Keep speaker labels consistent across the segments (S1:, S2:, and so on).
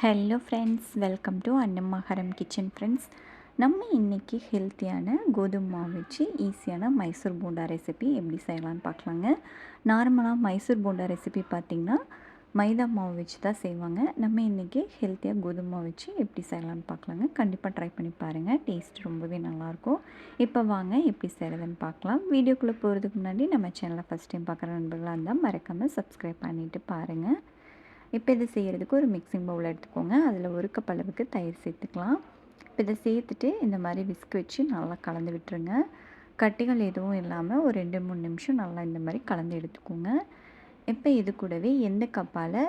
S1: Hello friends welcome to அன்னம்மாஹரம் kitchen friends நம்ம இன்றைக்கி ஹெல்த்தியான கோதுமை மாவு வச்சு ஈஸியான மைசூர் போண்டா ரெசிபி எப்படி செய்யலான்னு பார்க்கலாங்க. நார்மலாக மைசூர் போண்டா ரெசிபி பார்த்திங்கன்னா மைதா மாவு வச்சு தான் செய்வாங்க. நம்ம இன்றைக்கி ஹெல்த்தியாக கோதுமை மாவு வச்சு எப்படி செய்யலான்னு பார்க்கலாங்க. கண்டிப்பாக ட்ரை பண்ணி பாருங்கள் டேஸ்ட் ரொம்பவே நல்லாயிருக்கும். இப்போ வாங்க எப்படி செய்கிறதுன்னு பார்க்கலாம். வீடியோக்குள்ளே போகிறதுக்கு முன்னாடி நம்ம சேனலை ஃபஸ்ட் டைம் பார்க்குற நண்பர்களாக இருந்தால் மறக்காமல் சப்ஸ்கிரைப் பண்ணிவிட்டு பாருங்கள் இப்போ இதை செய்கிறதுக்கு ஒரு மிக்சிங் பவுல் எடுத்துக்கோங்க. அதில் ஒரு கப் அளவுக்கு தயிர் சேர்த்துக்கலாம். இப்போ இதை சேர்த்துட்டு இந்த மாதிரி விஸ்க் வச்சு நல்லா கலந்து விட்டுருங்க. கட்டிகள் எதுவும் இல்லாமல் ஒரு ரெண்டு மூணு நிமிஷம் நல்லா இந்த மாதிரி கலந்து எடுத்துக்கோங்க. இப்போ இது கூடவே எந்த கப்பால்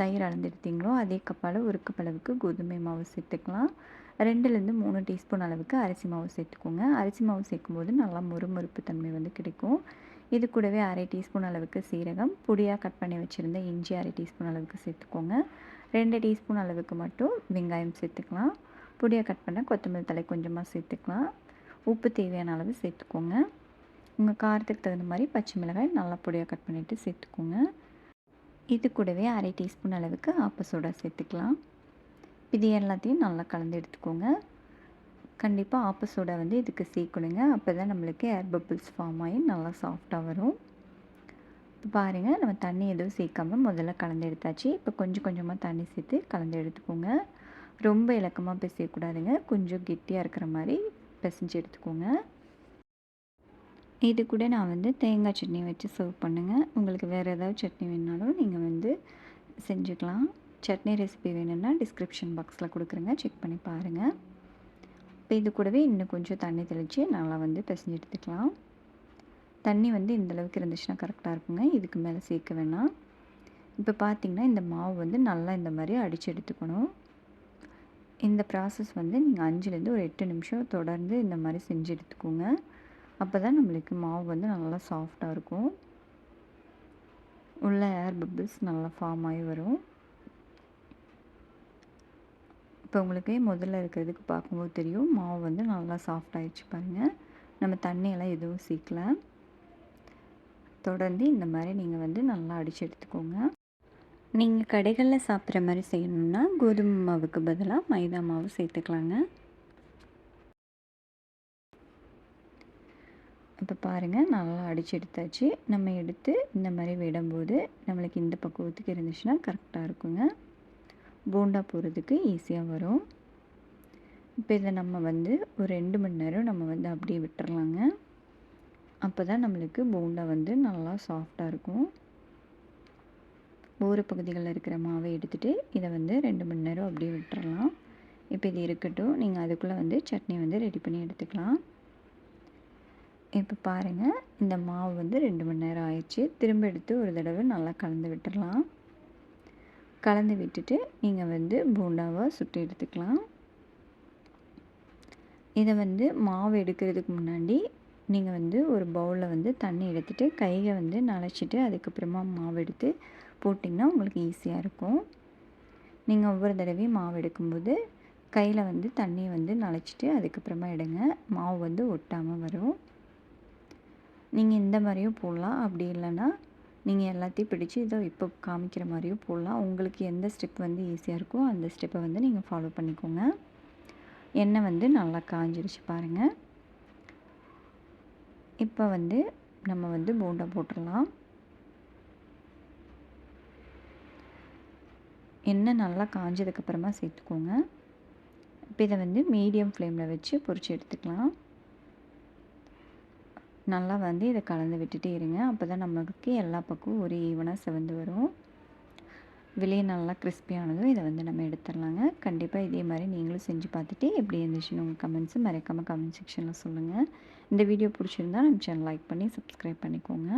S1: தயிர் அளந்துடுத்தீங்களோ அதே கப்பால் ஒரு கப் அளவுக்கு கோதுமை மாவு சேர்த்துக்கலாம். ரெண்டுலேருந்து மூணு டீஸ்பூன் அளவுக்கு அரிசி மாவு சேர்த்துக்கோங்க. அரிசி மாவு சேர்க்கும்போது நல்லா மொறுமொறுப்பு தன்மை வந்து கிடைக்கும். இது கூடவே அரை டீஸ்பூன் அளவுக்கு சீரகம். பொடியாக கட் பண்ணி வச்சுருந்த இஞ்சி அரை டீஸ்பூன் அளவுக்கு சேர்த்துக்கோங்க. ரெண்டு டீஸ்பூன் அளவுக்கு மட்டும் வெங்காயம் சேர்த்துக்கலாம். பொடியாக கட் பண்ண கொத்தமல்லி தலை கொஞ்சமாக சேர்த்துக்கலாம். உப்பு தேவையான அளவு சேர்த்துக்கோங்க. உங்கள் காரத்துக்கு தகுந்த மாதிரி பச்சை மிளகாய் நல்லா பொடியாக கட் பண்ணிவிட்டு சேர்த்துக்கோங்க. இது கூடவே அரை டீஸ்பூன் அளவுக்கு ஆப்ப சோடா சேர்த்துக்கலாம். இது எல்லாத்தையும் நல்லா கலந்து எடுத்துக்கோங்க. கண்டிப்பாக ஆப்ப சோடா வந்து இதுக்கு சேர்க்கணுங்க. அப்போ தான் நம்மளுக்கு ஏர் பப்பிள்ஸ் ஃபார்ம் ஆகி நல்லா சாஃப்டாக வரும். இப்போ பாருங்கள் நம்ம தண்ணி எதுவும் சேர்க்காம முதல்ல கலந்து எடுத்தாச்சு. இப்போ கொஞ்சம் கொஞ்சமாக தண்ணி சேர்த்து கலந்து எடுத்துக்கோங்க. ரொம்ப இலக்கமாக பிசையக்கூடாதுங்க கொஞ்சம் கெட்டியாக இருக்கிற மாதிரி பிசைஞ்சு எடுத்துக்கோங்க. இது கூட நான் வந்து தேங்காய் சட்னி வச்சு சர்வ் பண்ணுங்கள் உங்களுக்கு வேறு ஏதாவது சட்னி வேணாலும் நீங்கள் வந்து செஞ்சுக்கலாம். சட்னி ரெசிபி வேணும்னா டிஸ்கிரிப்ஷன் பாக்ஸில் கொடுக்குறேங்க. செக் பண்ணி பாருங்கள் இப்போ இது கூடவே இன்னும் கொஞ்சம் தண்ணி தெளித்து நல்லா வந்து பிசைஞ்சு எடுத்துக்கலாம். தண்ணி வந்து இந்தளவுக்கு இருந்துச்சுன்னா கரெக்டாக இருக்குங்க. இதுக்கு மேலே சேர்க்க வேணாம். இப்போ பார்த்திங்கன்னா இந்த மாவு வந்து நல்லா இந்த மாதிரி அடித்து எடுத்துக்கணும். இந்த ப்ராசஸ் வந்து நீங்கள் அஞ்சுலேருந்து ஒரு எட்டு நிமிஷம் தொடர்ந்து இந்த மாதிரி செஞ்சு எடுத்துக்கோங்க. அப்போ தான் நம்மளுக்கு மாவு வந்து நல்லா சாஃப்டாக இருக்கும். உள்ள ஏர் பபிள்ஸ் நல்லா ஃபார்ம் ஆகி வரும். இப்போ உங்களுக்கு முதல்ல இருக்கிறதுக்கு பார்க்கும்போது தெரியும் மாவு வந்து நல்லா சாஃப்ட் ஆகிடுச்சு பாருங்கள் நம்ம தண்ணியெல்லாம் எதுவும் சீக்கல தொடர்ந்து இந்த மாதிரி நீங்கள் வந்து நல்லா அடித்து எடுத்துக்கோங்க. நீங்கள் கடைகளில் சாப்பிட்ற மாதிரி செய்யணும்னா கோதுமை மாவுக்கு பதிலாக மைதா மாவு சேர்த்துக்கலாங்க. இப்போ பாருங்கள் நல்லா அடித்து எடுத்தாச்சு. நம்ம எடுத்து இந்த மாதிரி விடும்போது நம்மளுக்கு இந்த பக்குவத்துக்கு இருந்துச்சுன்னா கரெக்டாக இருக்குங்க. போண்டா போகிறதுக்கு ஈஸியாக வரும். இப்போ இதை நம்ம வந்து ஒரு ரெண்டு மணி நேரம் நம்ம வந்து அப்படியே விட்டுறலாங்க. அப்போ தான் நம்மளுக்கு போண்டா வந்து நல்லா சாஃப்டாக இருக்கும். ஊர பகுதிகளில் இருக்கிற மாவை எடுத்துகிட்டு இதை வந்து ரெண்டு மணி நேரம் அப்படியே விட்டுறலாம். இப்போ இது இருக்கட்டும் நீங்கள் அதுக்குள்ளே வந்து சட்னி வந்து ரெடி பண்ணி எடுத்துக்கலாம். இப்போ பாருங்கள் இந்த மாவு வந்து ரெண்டு மணி நேரம் ஆயிடுச்சு. திரும்ப எடுத்து ஒரு தடவை நல்லா கலந்து விட்டுடலாம் கலந்து விட்டுட்டு நீங்கள் வந்து போண்டாவை சுட்டு எடுத்துக்கலாம். இதை வந்து மாவு எடுக்கிறதுக்கு முன்னாடி நீங்கள் வந்து ஒரு பவுலில் வந்து தண்ணி எடுத்துகிட்டு கையை வந்து நனைச்சிட்டு அதுக்கப்புறமா மாவு எடுத்து போட்டிங்கன்னா உங்களுக்கு ஈஸியாக இருக்கும். நீங்கள் ஒவ்வொரு தடவையும் மாவு எடுக்கும்போது கையில் வந்து தண்ணியை வந்து நனைச்சிட்டு அதுக்கப்புறமா எடுங்க. மாவு வந்து ஒட்டாமல் வரும். நீங்கள் இந்த மாதிரியும் போடலாம். அப்படி இல்லைன்னா நீங்கள் எல்லாத்தையும் பிடிச்சி இதோ இப்போ காமிக்கிற மாதிரியும் போடலாம். உங்களுக்கு எந்த ஸ்டெப் வந்து ஈஸியாக இருக்கோ அந்த ஸ்டெப்பை வந்து நீங்கள் ஃபாலோ பண்ணிக்கோங்க. எண்ணெய் வந்து நல்லா காஞ்சிருச்சு பாருங்கள் இப்போ வந்து நம்ம வந்து போண்டா போட்டுடலாம். எண்ணெய் நல்லா காஞ்சதுக்கப்புறமா சேர்த்துக்கோங்க. இப்போ இதை வந்து மீடியம் ஃப்ளேமில் வச்சு பொறிச்சு எடுத்துக்கலாம். நல்லா வந்து இதை கலந்து விட்டுட்டே இருங்க. அப்போ தான் நமக்கு எல்லா பக்கமும் ஒரு ஈவனாக செவந்து வரும். வெளியே நல்லா கிறிஸ்பியானதும் இதை வந்து நம்ம எடுத்துடலாங்க. கண்டிப்பாக இதே மாதிரி நீங்களும் செஞ்சு பார்த்துட்டு எப்படி இருந்துச்சுன்னு உங்கள் கமெண்ட்ஸு மறைக்காமல் கமெண்ட் செக்ஷனில் சொல்லுங்கள் இந்த வீடியோ பிடிச்சிருந்தா நம்ம சேனல் லைக் பண்ணி சப்ஸ்கிரைப் பண்ணிக்கோங்க.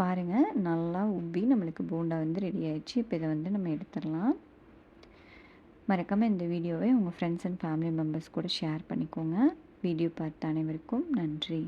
S1: பாருங்கள் நல்லா உப்பி நம்மளுக்கு போண்டா வந்து ரெடி ஆயிடுச்சு. இப்போ இதை வந்து நம்ம எடுத்துடலாம். மறக்காமல் இந்த வீடியோவை உங்கள் ஃப்ரெண்ட்ஸ் அண்ட் ஃபேமிலி மெம்பர்ஸ் கூட ஷேர் பண்ணிக்கோங்க. வீடியோ பார்த்த அனைவருக்கும் நன்றி.